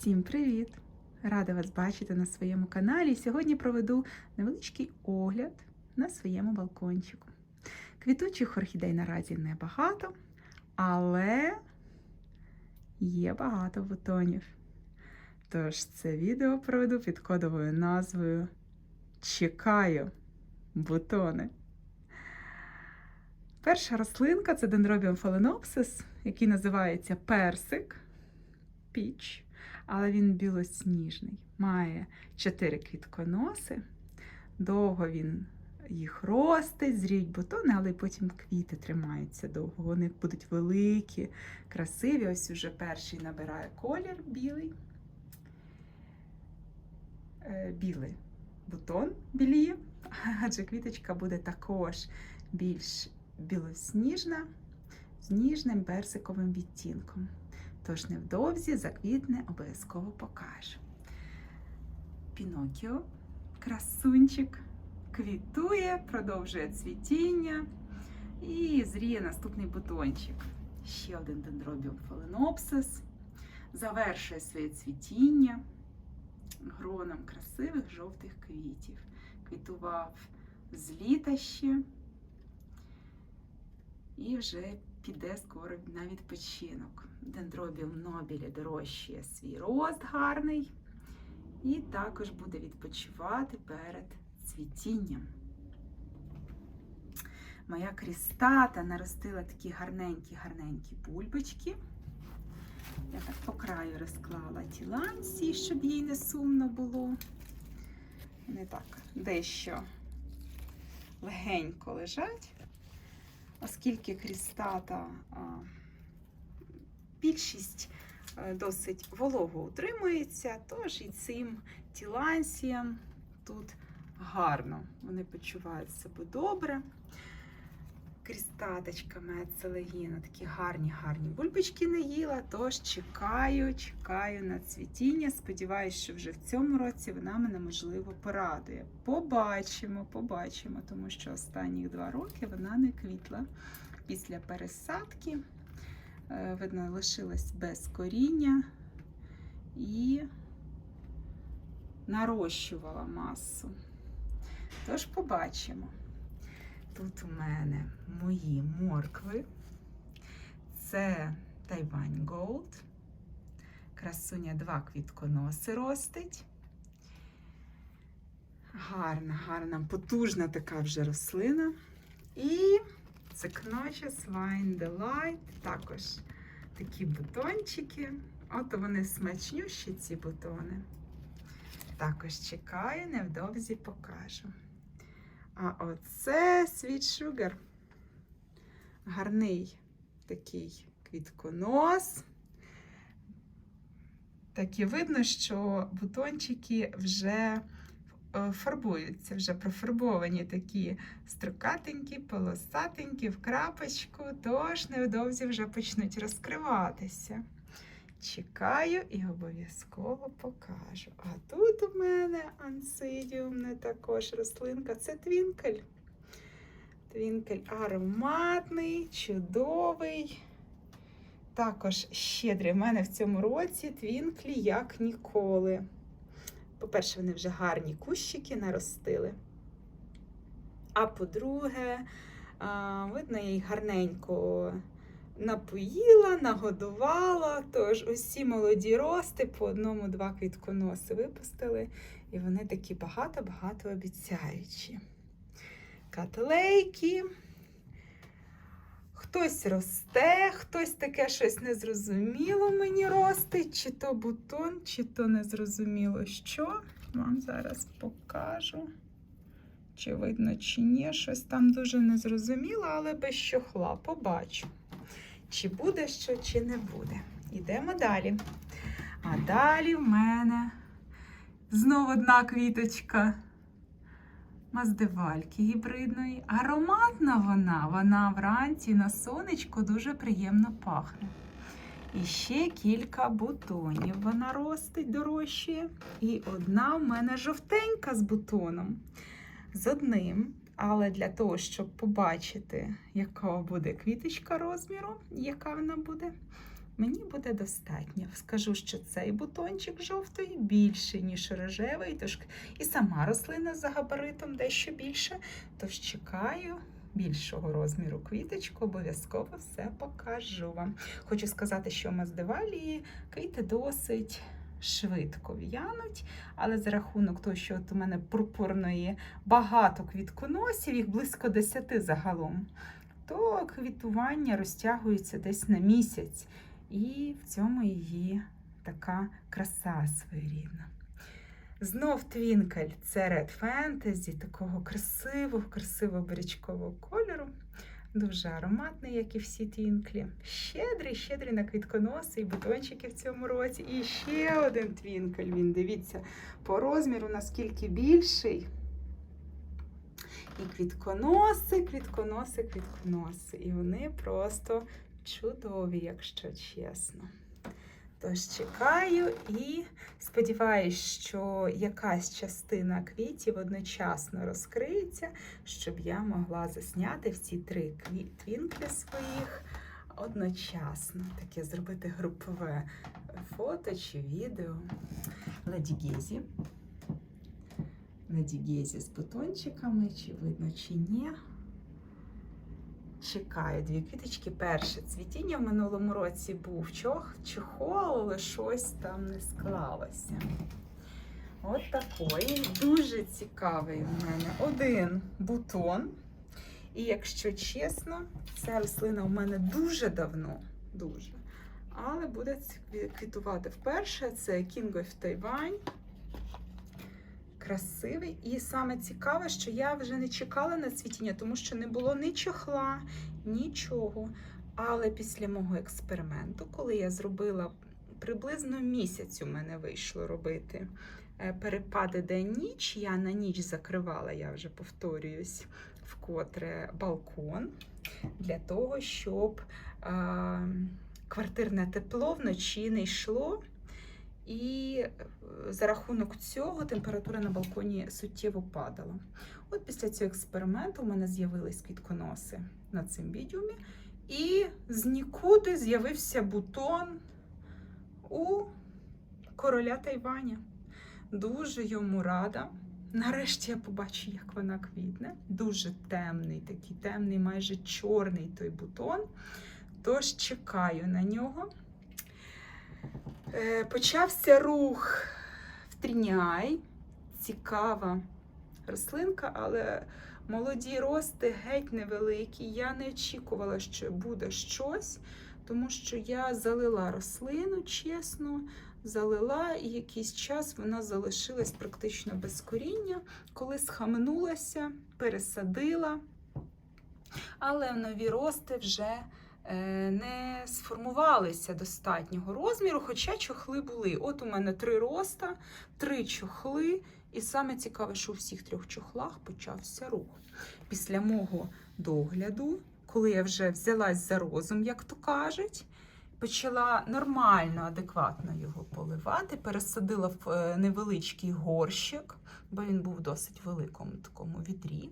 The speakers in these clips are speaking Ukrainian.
Всім привіт! Рада вас бачити на своєму каналі. Сьогодні проведу невеличкий огляд на своєму балкончику. Квітучих орхідей наразі небагато, але є багато бутонів. Тож це відео проведу під кодовою назвою Чекаю бутони. Перша рослинка це дендробіум фаленопсис, який називається персик піч, але він білосніжний. Має чотири квітконоси. Довго він їх ростить, зріють бутони, але потім квіти тримаються довго. Вони будуть великі, красиві. Ось уже перший набирає колір білий. Е, Білий бутон біліє, адже квіточка буде також більш білосніжна, з ніжним персиковим відтінком. Тож невдовзі заквітне обов'язково покажу. Пінокіо, красунчик, квітує, продовжує цвітіння і зріє наступний бутончик. Ще один дендробіум фаленопсис. Завершує своє цвітіння гроном красивих жовтих квітів. Квітував з літа ще і вже піде скоро на відпочинок. Дендробіум нобілі дорожчує свій рост гарний, і також буде відпочивати перед цвітінням. Моя крістата наростила такі гарненькі-гарненькі бульбочки. Я так по краю розклала тіланці, щоб їй не сумно було. Вони так дещо легенько лежать оскільки крістата більшість досить волого утримується, тож і цим тілансіям тут гарно. Вони почувають себе добре. Крістаточка мецелегіна, такі гарні, гарні бульбочки не їла, тож чекаю, чекаю на цвітіння. Сподіваюсь, що вже в цьому році вона мене можливо порадує. Побачимо, побачимо, тому що останніх два роки вона не квітла. Після пересадки, е, видно, лишилась без коріння і нарощувала масу. Тож побачимо. Тут у мене мої моркви. Це Тайвань Gold. Красуня два квітконоси ростить. Гарна, гарна, потужна така вже рослина. І це Knotches Wine Delight. Також такі бутончики. От вони смачнющі, ці бутони. Також чекаю, невдовзі покажу. А оце Sweet Sugar. Гарний такий квітконос. Так і видно, що бутончики вже е, фарбуються, вже профарбовані такі строкатенькі, полосатенькі в крапочку, тож невдовзі вже почнуть розкриватися. Чекаю і обов'язково покажу. А тут у мене ансидіумна також рослинка. Це твінкель. Твінкель ароматний, чудовий. Також щедрий. У мене в цьому році твінклі як ніколи. По-перше, вони вже гарні кущики наростили. А по-друге, видно, їх гарненько напоїла, нагодувала. Тож усі молоді рости по одному-два квітконоси випустили. І вони такі багато-багато обіцяючі. Катлейки. Хтось росте, хтось таке щось незрозуміло мені ростить, чи то бутон, чи то незрозуміло що. Вам зараз покажу. Чи видно, чи ні, щось там дуже незрозуміло, але без щохла побачу чи буде що, чи не буде. Йдемо далі. А далі в мене знову одна квіточка маздевальки гібридної. Ароматна вона, вона вранці на сонечку дуже приємно пахне. І ще кілька бутонів вона ростить дорожчає. І одна в мене жовтенька з бутоном. З одним але для того, щоб побачити, яка буде квіточка розміру, яка вона буде, мені буде достатньо. Скажу, що цей бутончик жовтий більший, ніж рожевий, тож і сама рослина за габаритом дещо більше. Тож чекаю більшого розміру квіточку, обов'язково все покажу вам. Хочу сказати, що в Маздевалії квіти досить швидко в'януть, але за рахунок того, що от у мене пурпурної багато квітконосів, їх близько 10 загалом, то квітування розтягується десь на місяць. І в цьому її така краса своєрідна. Знов твінкель це Red Fantasy, такого красивого, бурячкового кольору. Дуже ароматний, як і всі твінклі. Щедрий, щедрий на квітконоси і бутончики в цьому році. І ще один твінкель. Він дивіться по розміру, наскільки більший. І квітконоси, квітконоси, квітконоси. І вони просто чудові, якщо чесно. Тож чекаю і сподіваюсь, що якась частина квітів одночасно розкриється, щоб я могла засняти всі три твінклі своїх одночасно. Таке зробити групове фото чи відео. Леді Гезі. Леді Гезі з бутончиками, чи видно, чи ні. Чекаю дві квіточки. Перше цвітіння в минулому році був чох, чохол, але щось там не склалося. От такий. Дуже цікавий в мене один бутон. І якщо чесно, ця рослина у мене дуже давно, дуже. Але буде квітувати вперше. Це King of Taiwan. Красивий. І саме цікаве, що я вже не чекала на цвітіння, тому що не було ні чохла, нічого. Але після мого експерименту, коли я зробила приблизно місяць, у мене вийшло робити е, перепади день-ніч, я на ніч закривала, я вже повторююсь, вкотре балкон для того, щоб е, квартирне тепло вночі не йшло. І е, за рахунок цього температура на балконі суттєво падала. От після цього експерименту у мене з'явились квітконоси на цим відеомі, і з нікуди з'явився бутон у короля Тайваня. Дуже йому рада. Нарешті я побачу, як вона квітне. Дуже темний, такий темний, майже чорний той бутон. Тож чекаю на нього. Е, Почався рух в тріняй. Цікава рослинка, але молоді рости геть невеликі. Я не очікувала, що буде щось, тому що я залила рослину, чесно, залила, і якийсь час вона залишилась практично без коріння. Коли схаменулася, пересадила, але нові рости вже не сформувалися достатнього розміру, хоча чохли були. От у мене три роста, три чохли. І саме цікаве, що у всіх трьох чохлах почався рух. Після мого догляду, коли я вже взялась за розум, як то кажуть, почала нормально, адекватно його поливати, пересадила в е, невеличкий горщик, бо він був в досить великому такому відрі,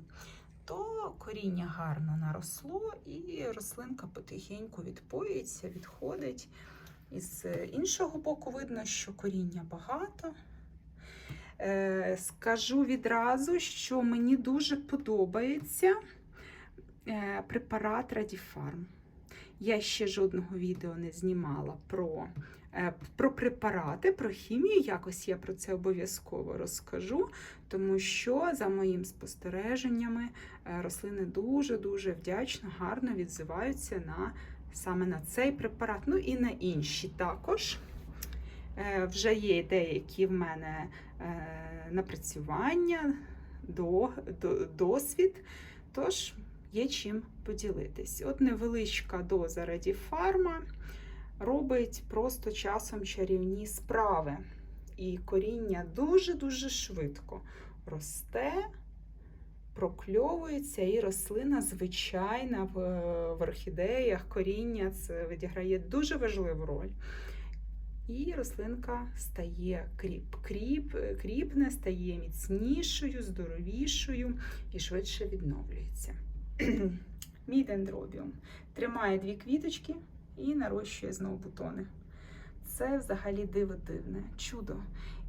то коріння гарно наросло, і рослинка потихеньку відпоюється, відходить. І з іншого боку, видно, що коріння багато. Е, Скажу відразу, що мені дуже подобається е, препарат Радіфарм. Я ще жодного відео не знімала про, е, про препарати, про хімію. Якось я про це обов'язково розкажу, тому що, за моїм спостереженнями, е, рослини дуже-дуже вдячно, гарно відзиваються на саме на цей препарат, ну і на інші також. Е, Вже є деякі в мене е, напрацювання, до, досвід, тож є чим поділитись. От невеличка доза Радіфарма робить просто часом чарівні справи. І коріння дуже-дуже швидко росте, прокльовується, і рослина звичайна в, в орхідеях, коріння це відіграє дуже важливу роль. І рослинка стає кріп, кріп, кріпне, стає міцнішою, здоровішою і швидше відновлюється. Мій дендробіум тримає дві квіточки, і нарощує знову бутони. Це взагалі диво дивне, чудо.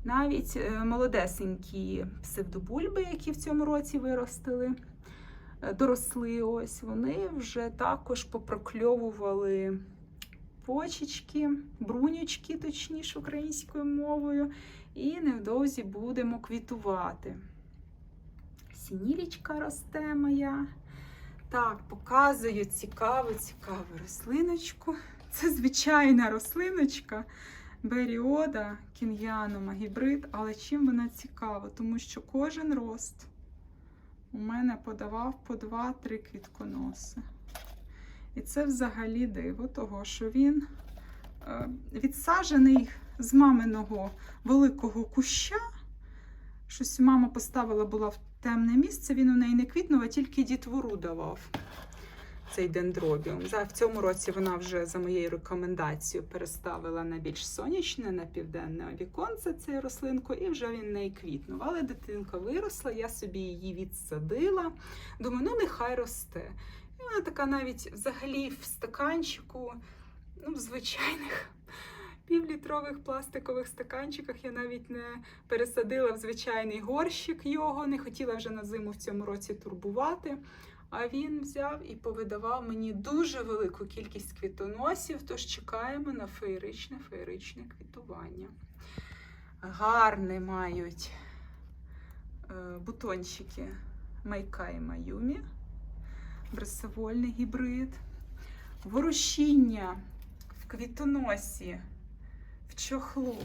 Навіть е, молодесенькі псевдобульби, які в цьому році виростили, е, доросли ось, вони вже також попрокльовували почечки, брунючки, точніше, українською мовою, і невдовзі будемо квітувати. Сінілічка росте моя. Так, показую цікаву, цікаву рослиночку. Це звичайна рослиночка Беріода кім'янума гібрид, але чим вона цікава? Тому що кожен рост у мене подавав по 2-3 квітконоси. І це взагалі диво, того, що він е, відсаджений з маминого великого куща. Щось мама поставила була в темне місце, він у неї не квітнув, а тільки дітвору давав цей дендробіум. В цьому році вона вже за моєю рекомендацією переставила на більш сонячне, на південне віконце цю рослинку, і вже він не квітнув. Але дитинка виросла, я собі її відсадила. Думаю, ну нехай росте. І вона така навіть взагалі в стаканчику, ну, в звичайних півлітрових пластикових стаканчиках. Я навіть не пересадила в звичайний горщик його, не хотіла вже на зиму в цьому році турбувати. А він взяв і повидавав мені дуже велику кількість квітоносів, тож чекаємо на феєричне феєричне квітування. Гарне мають е, бутончики Майкай Маюмі, брасовольний гібрид, ворушіння в квітоносі, чохлу.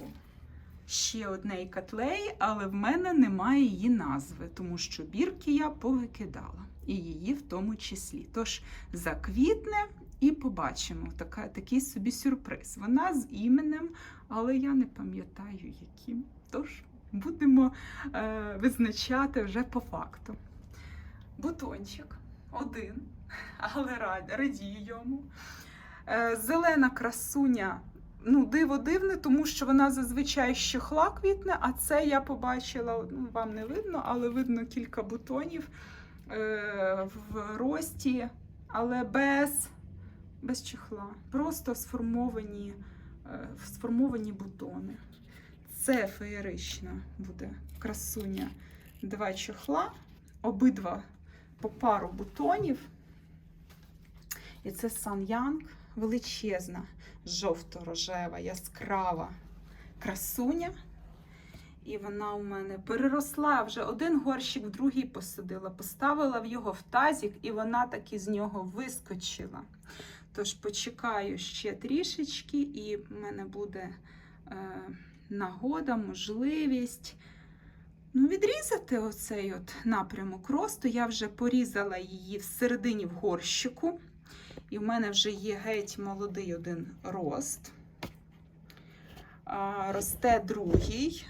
Ще одне котлеї, але в мене немає її назви, тому що бірки я повикидала, і її в тому числі. Тож заквітне і побачимо така, такий собі сюрприз. Вона з іменем, але я не пам'ятаю яким. Тож будемо е, визначати вже по факту. Бутончик один, але рад, радію йому. Е, зелена красуня ну, диво дивне, тому що вона зазвичай щохла квітне, а це я побачила, ну, вам не видно, але видно кілька бутонів е, в рості, але без, без чехла. Просто сформовані, е, сформовані бутони. Це феєрична буде красуня. Два чохла, обидва по пару бутонів. І це Сан Янг величезна, жовто-рожева, яскрава красуня. І вона у мене переросла вже один горщик в другий посадила, поставила в його в тазик, і вона таки з нього вискочила. Тож почекаю ще трішечки, і в мене буде е, нагода, можливість ну, відрізати оцей от напрямок росту. Я вже порізала її всередині в горщику. І в мене вже є геть молодий один рост. Росте другий,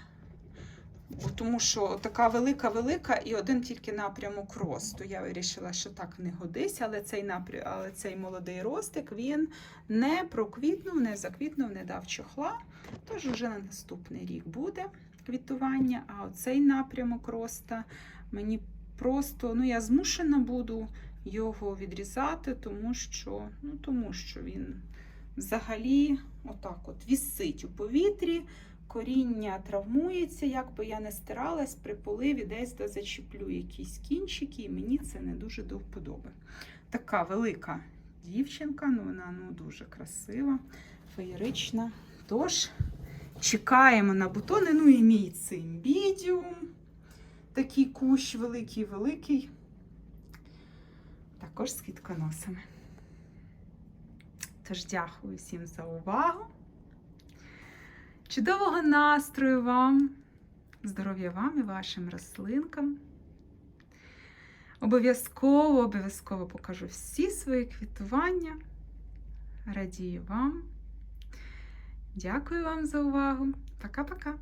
тому що така велика-велика і один тільки напрямок росту. Я вирішила, що так не годиться, але цей напрям, але цей молодий ростик він не проквітнув, не заквітнув, не дав чохла. Тож вже на наступний рік буде квітування. А оцей напрямок роста мені просто, ну я змушена буду його відрізати, тому що, ну, тому що він взагалі отак от вісить у повітрі, коріння травмується, як би я не старалась, при поливі десь да зачіплю якісь кінчики, і мені це не дуже до вподоби. Така велика дівчинка, ну вона ну, дуже красива, феєрична. Тож, чекаємо на бутони. Ну і мій цимбідіум. Такий кущ великий-великий також з квітконосами. Тож дякую всім за увагу. Чудового настрою вам, здоров'я вам і вашим рослинкам. Обов'язково, обов'язково покажу всі свої квітування. Радію вам. Дякую вам за увагу. Пока-пока.